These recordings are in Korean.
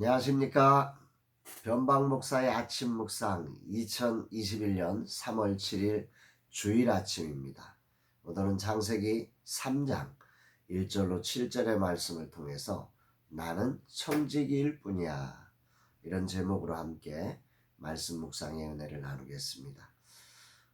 안녕하십니까. 변방 목사의 아침 묵상 2021년 3월 7일 주일 아침입니다. 오늘은 창세기 3장 1절로 7절의 말씀을 통해서 나는 청지기일 뿐이야. 이런 제목으로 함께 말씀 묵상의 은혜를 나누겠습니다.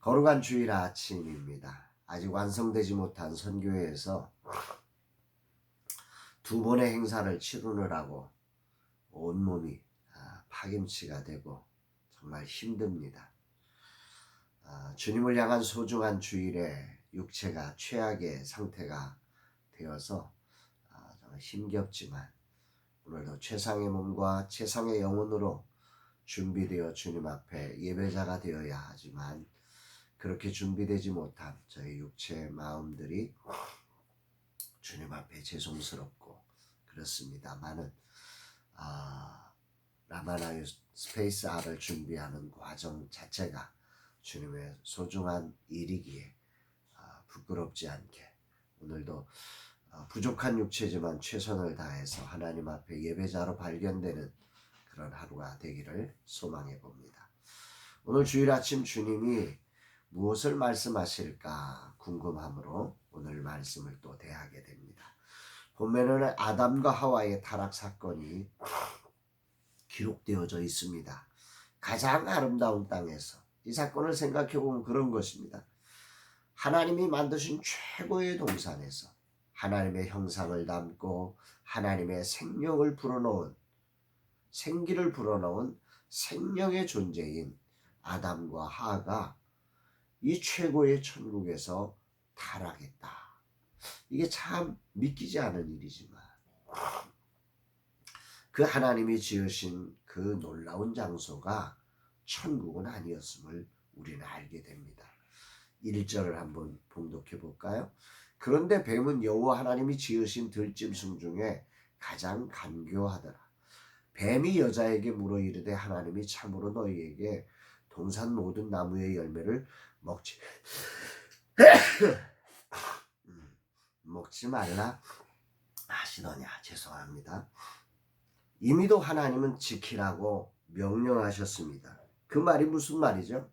거룩한 주일 아침입니다. 아직 완성되지 못한 선교회에서 두 번의 행사를 치르느라고 온몸이 아, 파김치가 되고 정말 힘듭니다. 아, 주님을 향한 소중한 주일에 육체가 최악의 상태가 되어서 아, 정말 힘겹지만 오늘도 최상의 몸과 최상의 영혼으로 준비되어 주님 앞에 예배자가 되어야 하지만 그렇게 준비되지 못한 저희 육체의 마음들이 주님 앞에 죄송스럽고 그렇습니다만은 아, 라마나의 스페이스 R을 준비하는 과정 자체가 주님의 소중한 일이기에 아, 부끄럽지 않게 오늘도 아, 부족한 육체지만 최선을 다해서 하나님 앞에 예배자로 발견되는 그런 하루가 되기를 소망해 봅니다. 오늘 주일 아침 주님이 무엇을 말씀하실까 궁금함으로 오늘 말씀을 또 대하게 됩니다. 보면은 아담과 하와의 타락 사건이 기록되어져 있습니다. 가장 아름다운 땅에서 이 사건을 생각해 보면 그런 것입니다. 하나님이 만드신 최고의 동산에서 하나님의 형상을 담고 하나님의 생명을 불어넣은 생기를 불어넣은 생명의 존재인 아담과 하가 이 최고의 천국에서 타락했다. 이게 참 믿기지 않은 일이지만 그 하나님이 지으신 그 놀라운 장소가 천국은 아니었음을 우리는 알게 됩니다. 1절을 한번 봉독해 볼까요? 그런데 뱀은 여호와 하나님이 지으신 들짐승 중에 가장 간교하더라. 뱀이 여자에게 물어 이르되 하나님이 참으로 너희에게 동산 모든 나무의 열매를 먹지 음, 먹지 말라 하시더냐 죄송합니다. 이미도 하나님은 지키라고 명령하셨습니다. 그 말이 무슨 말이죠?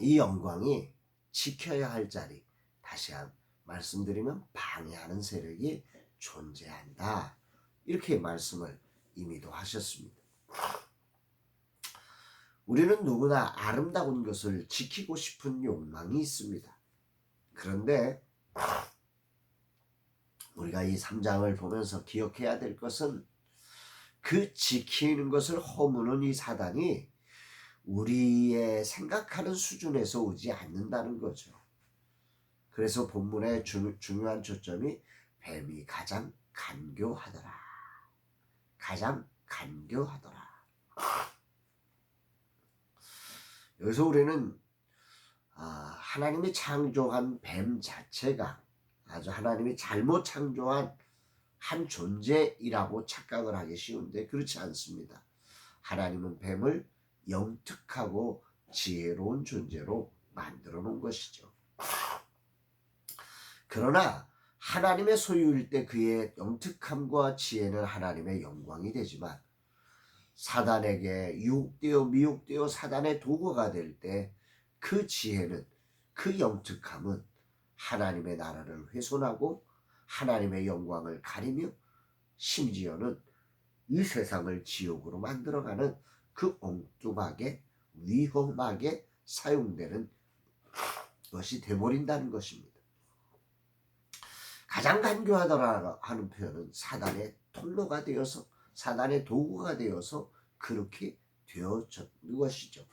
이 영광이 지켜야 할 자리 다시 한 말씀드리면 방해하는 세력이 존재한다. 이렇게 말씀을 이미도 하셨습니다. 우리는 누구나 아름다운 것을 지키고 싶은 욕망이 있습니다. 그런데 우리가 이 3장을 보면서 기억해야 될 것은 그 지키는 것을 허무는 이 사단이 우리의 생각하는 수준에서 오지 않는다는 거죠. 그래서 본문의 주, 중요한 초점이 뱀이 가장 간교하더라. 가장 간교하더라. 여기서 우리는 아, 하나님이 창조한 뱀 자체가 아주 하나님이 잘못 창조한 한 존재이라고 착각을 하기 쉬운데 그렇지 않습니다. 하나님은 뱀을 영특하고 지혜로운 존재로 만들어 놓은 것이죠. 그러나 하나님의 소유일 때 그의 영특함과 지혜는 하나님의 영광이 되지만 사단에게 유혹되어 미혹되어 사단의 도구가 될 때 그 지혜는 그 영특함은 하나님의 나라를 훼손하고 하나님의 영광을 가리며 심지어는 이 세상을 지옥으로 만들어가는 그 엉뚱하게 위험하게 사용되는 것이 되버린다는 것입니다. 가장 간교하더라 하는 표현은 사단의 통로가 되어서 사단의 도구가 되어서 그렇게 되어졌는 것이죠.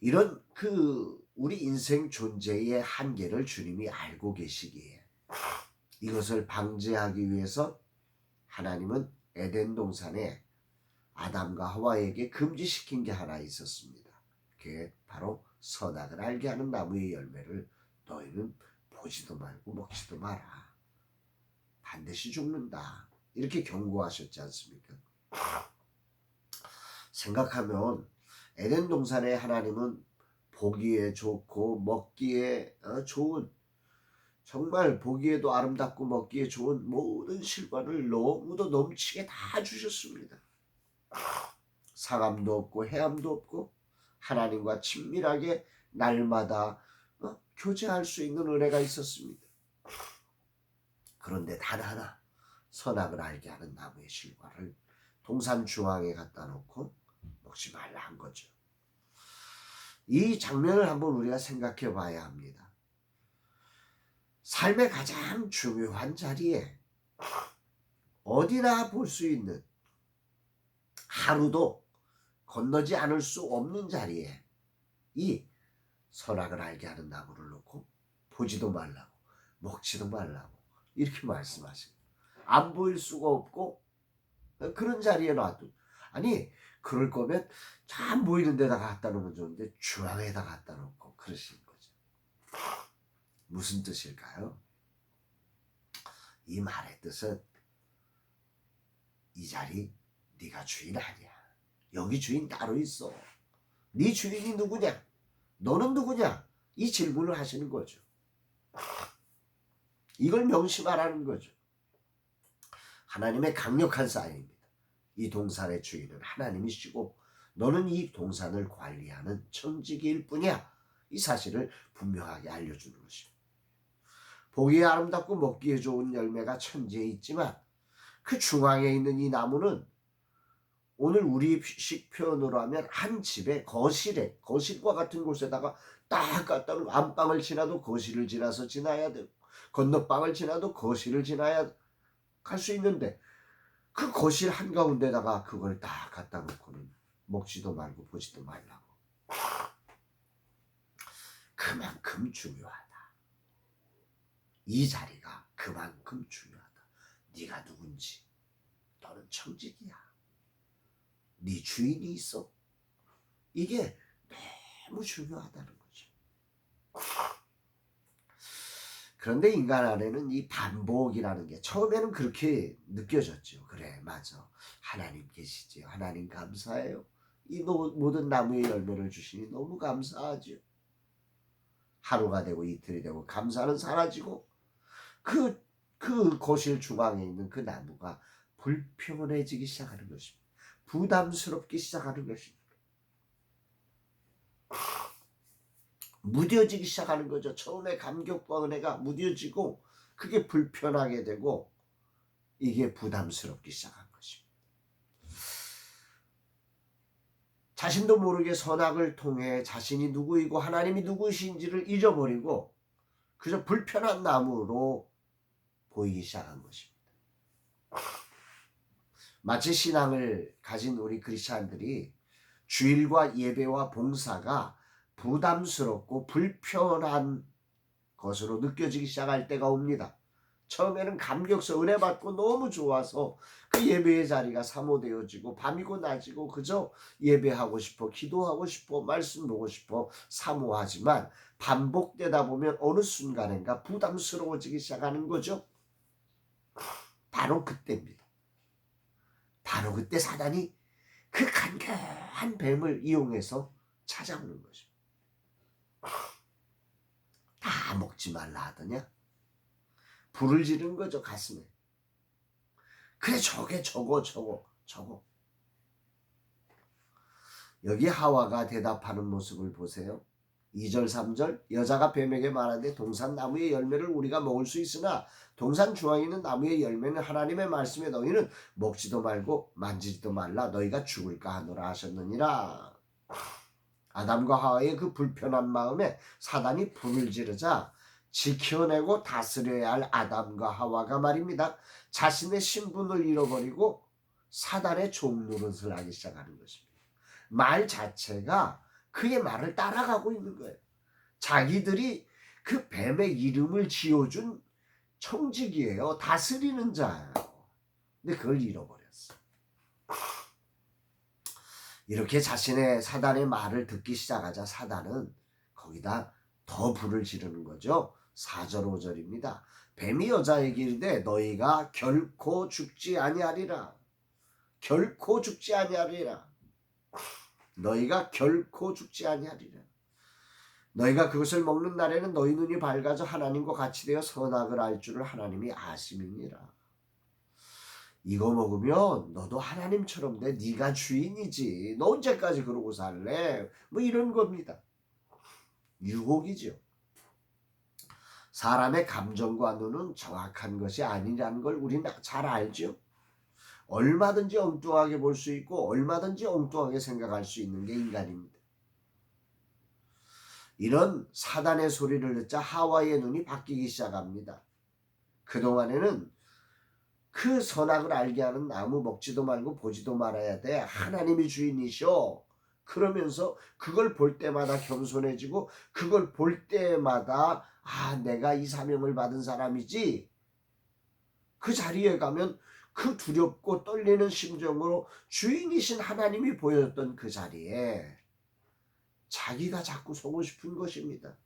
이런 그 우리 인생 존재의 한계를 주님이 알고 계시기에 이것을 방지하기 위해서 하나님은 에덴 동산에 아담과 하와에게 금지시킨 게 하나 있었습니다. 그게 바로 선악을 알게 하는 나무의 열매를 너희는 보지도 말고 먹지도 마라. 반드시 죽는다. 이렇게 경고하셨지 않습니까? 생각하면 에덴 동산에 하나님은 보기에 좋고 먹기에 어, 좋은 정말 보기에도 아름답고 먹기에 좋은 모든 실과를 너무도 넘치게 다 주셨습니다. 상함도 없고 해함도 없고 하나님과 친밀하게 날마다 어, 교제할 수 있는 은혜가 있었습니다. 그런데 단 하나 선악을 알게 하는 나무의 실과를 동산 중앙에 갖다 놓고 먹지 말라 한 거죠. 이 장면을 한번 우리가 생각해 봐야 합니다. 삶의 가장 중요한 자리에 어디나 볼 수 있는 하루도 건너지 않을 수 없는 자리에 이 선악을 알게 하는 나무를 놓고 보지도 말라고 먹지도 말라고 이렇게 말씀하십니다. 안 보일 수가 없고 그런 자리에 놔두 아니 그럴 거면 잘 보이는 데다 갖다 놓으면 좋은데 중앙에다 갖다 놓고 그러시는 거죠. 무슨 뜻일까요? 이 말의 뜻은 이 자리 네가 주인 아니야. 여기 주인 따로 있어. 네 주인이 누구냐? 너는 누구냐? 이 질문을 하시는 거죠. 이걸 명심하라는 거죠. 하나님의 강력한 사인입니다. 이 동산의 주인은 하나님이시고 너는 이 동산을 관리하는 청지기일 뿐이야. 이 사실을 분명하게 알려주는 것입니다. 보기에 아름답고 먹기에 좋은 열매가 천지에 있지만 그 중앙에 있는 이 나무는 오늘 우리식 표현으로 하면 한 집의 거실에 거실과 같은 곳에다가 딱 갖다 놓고 안방을 지나도 거실을 지나서 지나야 되고 건너방을 지나도 거실을 지나야 갈 수 있는데 그 거실 한가운데다가 그걸 딱 갖다 놓고는 먹지도 말고 보지도 말라고. 그만큼 중요하다. 이 자리가 그만큼 중요하다. 네가 누군지. 너는 청직이야. 네 주인이 있어. 이게 너무 중요하다는 거죠 그런데 인간 안에는 이 반복이라는 게 처음에는 그렇게 느껴졌죠. 그래, 맞아. 하나님 계시지. 하나님 감사해요. 이 모든 나무의 열매를 주시니 너무 감사하죠. 하루가 되고 이틀이 되고 감사는 사라지고 그, 그 거실 중앙에 있는 그 나무가 불편해지기 시작하는 것입니다. 부담스럽기 시작하는 것입니다. 무뎌지기 시작하는 거죠. 처음에 감격과 은혜가 무뎌지고 그게 불편하게 되고 이게 부담스럽기 시작한 것입니다. 자신도 모르게 선악을 통해 자신이 누구이고 하나님이 누구이신지를 잊어버리고 그저 불편한 나무로 보이기 시작한 것입니다. 마치 신앙을 가진 우리 크리스찬들이 주일과 예배와 봉사가 부담스럽고 불편한 것으로 느껴지기 시작할 때가 옵니다. 처음에는 감격서 은혜 받고 너무 좋아서 그 예배의 자리가 사모되어지고 밤이고 낮이고 그저 예배하고 싶어 기도하고 싶어 말씀 보고 싶어 사모하지만 반복되다 보면 어느 순간인가 부담스러워지기 시작하는 거죠. 바로 그때입니다. 바로 그때 사단이 그 간결한 뱀을 이용해서 찾아오는 것입니다. 다 먹지 말라 하더냐? 불을 지른 거죠 가슴에. 그래 저게 저거 저거 저거. 여기 하와가 대답하는 모습을 보세요. 2절 3절 여자가 뱀에게 말하되 동산 나무의 열매를 우리가 먹을 수 있으나 동산 중앙에 있는 나무의 열매는 하나님의 말씀에 너희는 먹지도 말고 만지지도 말라 너희가 죽을까 하노라 하셨느니라. 아담과 하와의 그 불편한 마음에 사단이 불을 지르자 지켜내고 다스려야 할 아담과 하와가 말입니다. 자신의 신분을 잃어버리고 사단의 종노릇을 하기 시작하는 것입니다. 말 자체가 그의 말을 따라가고 있는 거예요. 자기들이 그 뱀의 이름을 지어준 청직이에요. 다스리는 자예요. 근데 그걸 잃어버렸어. 이렇게 자신의 사단의 말을 듣기 시작하자 사단은 거기다 더 불을 지르는 거죠. 4절 5절입니다. 뱀이 여자에게 이르되 너희가 결코 죽지 아니하리라. 결코 죽지 아니하리라. 너희가 결코 죽지 아니하리라. 너희가 그것을 먹는 날에는 너희 눈이 밝아져 하나님과 같이 되어 선악을 알 줄을 하나님이 아심이니라. 이거 먹으면 너도 하나님처럼 돼. 네가 주인이지. 너 언제까지 그러고 살래? 뭐 이런 겁니다. 유혹이죠. 사람의 감정과 눈은 정확한 것이 아니라는 걸 우리는 잘 알죠. 얼마든지 엉뚱하게 볼 수 있고 얼마든지 엉뚱하게 생각할 수 있는 게 인간입니다. 이런 사단의 소리를 듣자 하와의 눈이 바뀌기 시작합니다. 그동안에는 그 선악을 알게 하는 나무 먹지도 말고 보지도 말아야 돼. 하나님이 주인이셔. 그러면서 그걸 볼 때마다 겸손해지고 그걸 볼 때마다 아 내가 이 사명을 받은 사람이지. 그 자리에 가면 그 두렵고 떨리는 심정으로 주인이신 하나님이 보였던 그 자리에 자기가 자꾸 서고 싶은 것입니다.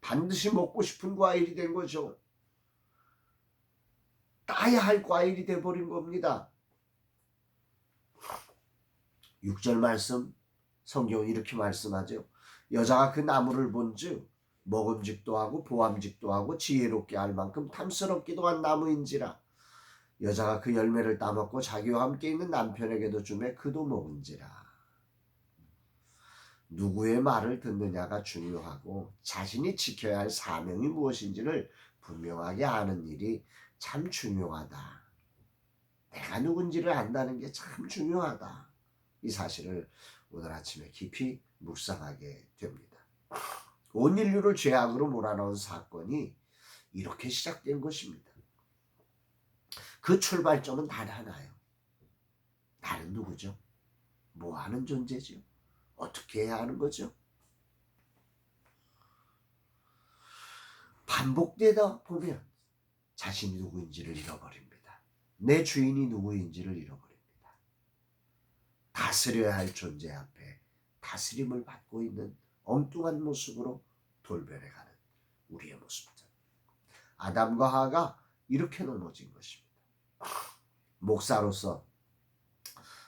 반드시 먹고 싶은 과일이 된 거죠. 따야 할 과일이 돼버린 겁니다. 6절 말씀 성경은 이렇게 말씀하죠. 여자가 그 나무를 본즉 먹음직도 하고 보암직도 하고 지혜롭게 할 만큼 탐스럽기도 한 나무인지라 여자가 그 열매를 따먹고 자기와 함께 있는 남편에게도 주매 그도 먹은지라 누구의 말을 듣느냐가 중요하고 자신이 지켜야 할 사명이 무엇인지를 분명하게 아는 일이 참 중요하다. 내가 누군지를 안다는 게 참 중요하다. 이 사실을 오늘 아침에 깊이 묵상하게 됩니다. 온 인류를 죄악으로 몰아넣은 사건이 이렇게 시작된 것입니다. 그 출발점은 단 하나요. 나는 누구죠? 뭐 하는 존재죠? 어떻게 해야 하는 거죠? 반복되다 보면 자신이 누구인지를 잃어버립니다. 내 주인이 누구인지를 잃어버립니다. 다스려야 할 존재 앞에 다스림을 받고 있는 엉뚱한 모습으로 돌변해가는 우리의 모습들. 아담과 하가 이렇게 넘어진 것입니다. 목사로서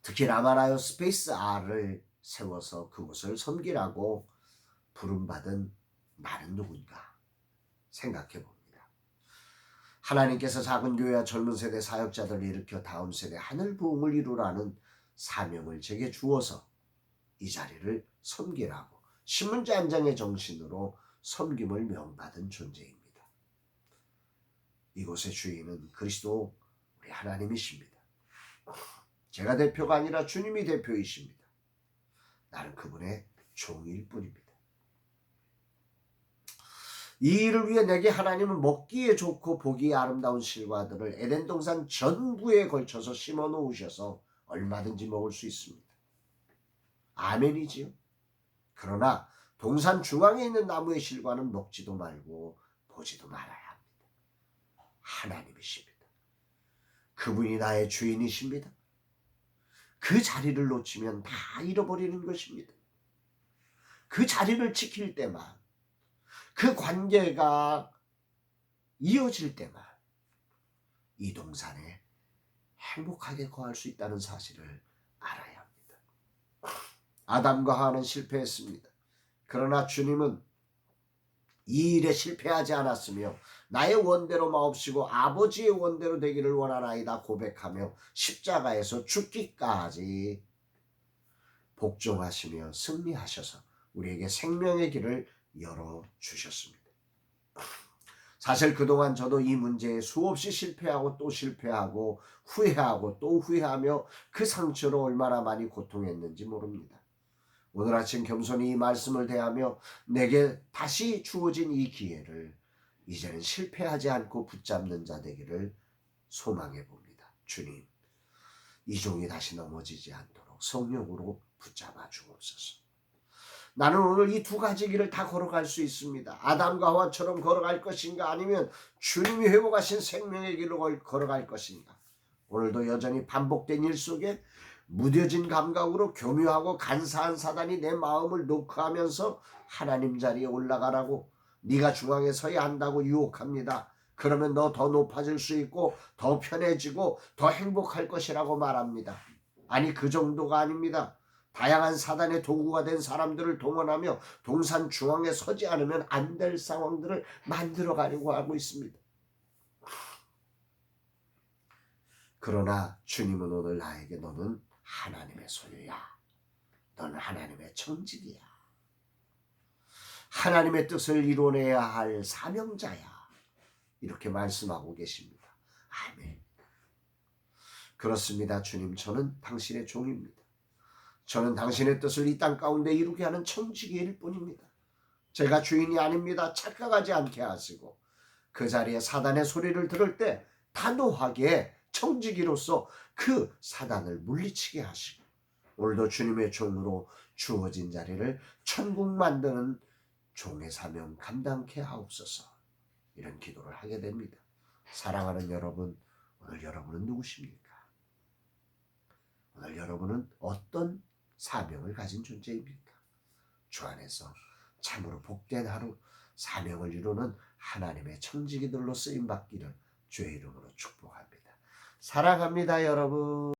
특히 라마라요 스페이스 R을 세워서 그곳을 섬기라고 부름받은 나는 누군가 생각해 봅니다. 하나님께서 작은 교회와 젊은 세대 사역자들을 일으켜 다음 세대 하늘 부흥을 이루라는 사명을 제게 주어서 이 자리를 섬기라고 신문지 한 장의 정신으로 섬김을 명받은 존재입니다. 이곳의 주인은 그리스도 우리 하나님이십니다. 제가 대표가 아니라 주님이 대표이십니다. 나는 그분의 종일 뿐입니다. 이 일을 위해 내게 하나님은 먹기에 좋고 보기에 아름다운 실과들을 에덴 동산 전부에 걸쳐서 심어 놓으셔서 얼마든지 먹을 수 있습니다. 아멘이지요. 그러나 동산 중앙에 있는 나무의 실과는 먹지도 말고 보지도 말아야 합니다. 하나님이십니다. 그분이 나의 주인이십니다. 그 자리를 놓치면 다 잃어버리는 것입니다. 그 자리를 지킬 때만, 그 관계가 이어질 때만 이 동산에 행복하게 거할 수 있다는 사실을 알아야 합니다. 아담과 하는 실패했습니다. 그러나 주님은 이 일에 실패하지 않았으며 나의 원대로 마옵시고 아버지의 원대로 되기를 원하나이다 고백하며 십자가에서 죽기까지 복종하시며 승리하셔서 우리에게 생명의 길을 열어 주셨습니다. 사실 그동안 저도 이 문제에 수없이 실패하고 또 실패하고 후회하고 또 후회하며 그 상처로 얼마나 많이 고통했는지 모릅니다. 오늘 아침 겸손히 이 말씀을 대하며 내게 다시 주어진 이 기회를 이제는 실패하지 않고 붙잡는 자 되기를 소망해 봅니다. 주님, 이 종이 다시 넘어지지 않도록 성령으로 붙잡아 주옵소서. 나는 오늘 이 두 가지 길을 다 걸어갈 수 있습니다. 아담과 하와처럼 걸어갈 것인가 아니면 주님이 회복하신 생명의 길로 걸어갈 것인가. 오늘도 여전히 반복된 일 속에 무뎌진 감각으로 교묘하고 간사한 사단이 내 마음을 녹화하면서 하나님 자리에 올라가라고 네가 중앙에 서야 한다고 유혹합니다. 그러면 너 더 높아질 수 있고 더 편해지고 더 행복할 것이라고 말합니다. 아니 그 정도가 아닙니다. 다양한 사단의 도구가 된 사람들을 동원하며 동산 중앙에 서지 않으면 안 될 상황들을 만들어 가려고 하고 있습니다. 그러나 주님은 오늘 나에게 너는 하나님의 소유야. 너는 하나님의 청직이야. 하나님의 뜻을 이뤄내야 할 사명자야. 이렇게 말씀하고 계십니다. 아멘. 그렇습니다. 주님, 저는 당신의 종입니다. 저는 당신의 뜻을 이 땅 가운데 이루게 하는 청지기일 뿐입니다. 제가 주인이 아닙니다. 착각하지 않게 하시고 그 자리에 사단의 소리를 들을 때 단호하게 청지기로서 그 사단을 물리치게 하시고 오늘도 주님의 종으로 주어진 자리를 천국 만드는 종의 사명 감당케 하옵소서 이런 기도를 하게 됩니다. 사랑하는 여러분, 오늘 여러분은 누구십니까? 오늘 여러분은 어떤 사명을 가진 존재입니까? 주 안에서 참으로 복된 하루 사명을 이루는 하나님의 청지기들로 쓰임 받기를 주의 이름으로 축복합니다. 사랑합니다, 여러분.